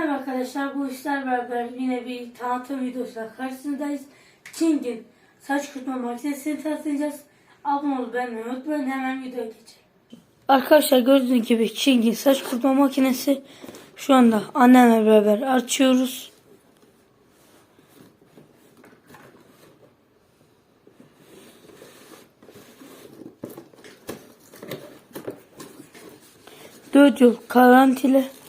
Merhaba arkadaşlar, bu işler beraber yine bir tanıtım videosuyla karşınızdayız. Çing'in saç kurutma makinesini tanıtacağız. Abone olup beğenmeyi unutmayın, hemen videoya geçelim. Arkadaşlar gördüğünüz gibi Çing'in saç kurutma makinesi şu anda annemle beraber açıyoruz. Dört yıl garantili.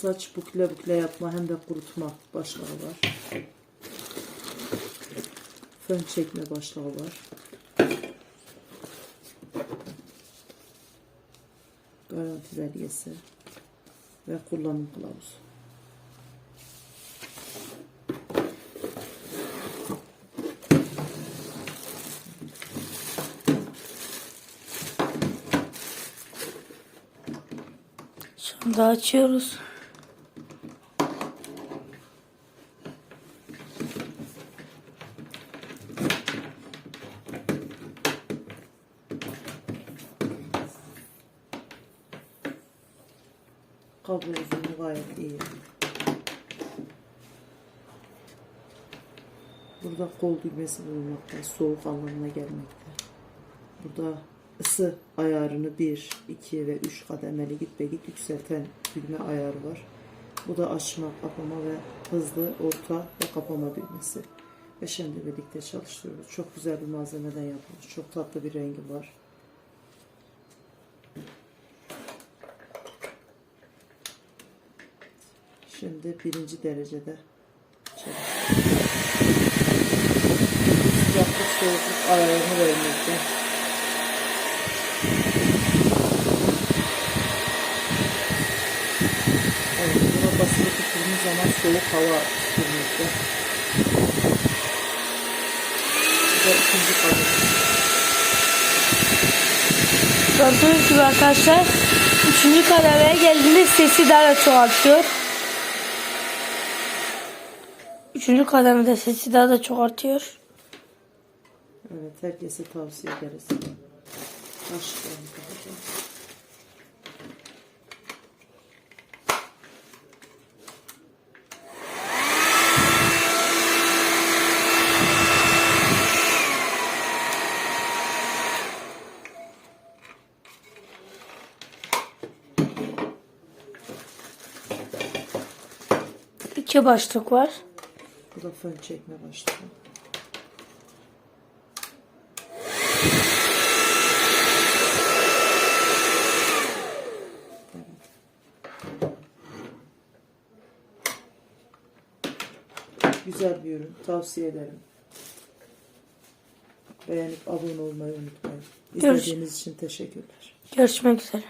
Saç bukle bukle yapma hem de kurutma başlığı var. Fön çekme başlığı var. Garanti belgesi ve kullanım kılavuzu. Şu açıyoruz. Kablo uzunluğu gayet iyi. Burada kol düğmesi bulunmakta. Soğuk anlamına gelmekte. Burada ısı ayarını 1, 2 ve 3 kademeli git ve git yükselten düğme ayarı var. Bu da açma, kapama ve hızlı orta ve kapama düğmesi. Ve şimdi birlikte çalıştırıyoruz. Çok güzel bir malzemeden yapılmış. Çok tatlı bir rengi var. Şimdi birinci derecede çalıştırıyoruz. Sıcaklık soğukluk ayarını vermekte. Evet, buna basılı tuttuğumuz zaman soğuk hava sürmekte. Bu da ikinci kademe. Gördüğünüz gibi arkadaşlar üçüncü kademeye geldiğinde sesi daha da çoğaltıyor. Üçüncü kademede sesi daha da çoğaltıyor. Evet, herkese tavsiye ederiz. Başlayalım. bakalım. İki başlık var. Bu da fön çekme başlığı. Güzel bir ürün. Tavsiye ederim. Beğenip abone olmayı unutmayın. Görüş- İzlediğiniz için teşekkürler. Görüşmek üzere.